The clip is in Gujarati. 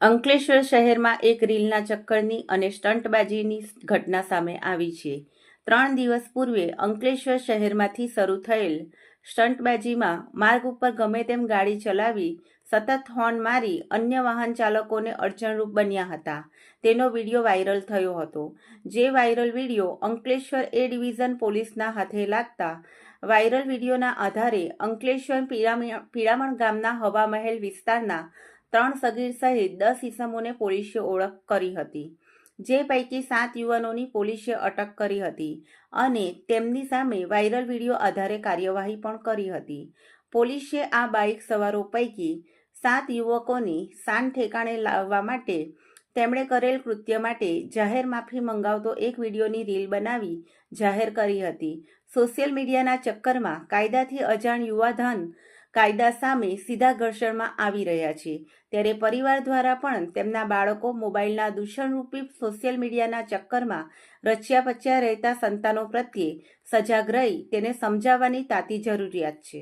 અંકલેશ્વર શહેરમાં એક રીલના ચક્કરની અને સ્ટંટબાજીની ઘટના સામે આવી છે. ત્રણ દિવસ પૂર્વે અંકલેશ્વર શહેરમાંથી શરૂ થયેલ સ્ટંટબાજીમાં માર્ગ ઉપર ગમે તેમ ગાડી ચલાવી સતત હોર્ન મારી અન્ય વાહન ચાલકોને અડચણરૂપ બન્યા હતા. તેનો વીડિયો વાયરલ થયો હતો. જે viral video Ankleshwar A division પોલીસના હાથે લાગતા વાયરલ વિડીયોના આધારે અંકલેશ્વર પીરામી- પીરામણ ગામના હવા મહેલ વિસ્તારના ત્રણ સગીર સહિત દસ ઇસમોને પોલીસે ઓળખ કરી હતી, જે પૈકી સાત યુવાનોની પોલીસે અટક કરી હતી અને તેમની સામે વાયરલ વીડિયો આધારે કાર્યવાહી પણ કરી હતી. પોલીસે આ બાઇક સવારો પૈકી સાત યુવકોની શાન ઠેકાણે લાવવા માટે તેમણે કરેલ કૃત્ય માટે જાહેર માફી મંગાવતો એક વિડીયોની રીલ બનાવી જાહેર કરી હતી. સોશિયલ મીડિયાના ચક્કરમાં કાયદાથી અજાણ યુવાધન કાયદા સામે સીધા ઘર્ષણમાં આવી રહ્યા છે. ત્યારે પરિવાર દ્વારા પણ તેમના બાળકો મોબાઈલના દૂષણરૂપી સોશિયલ મીડિયાના ચક્કરમાં રચ્યા પચ્યા રહેતા સંતાનો પ્રત્યે સજાગ રહી તેને સમજાવવાની તાતી જરૂરિયાત છે.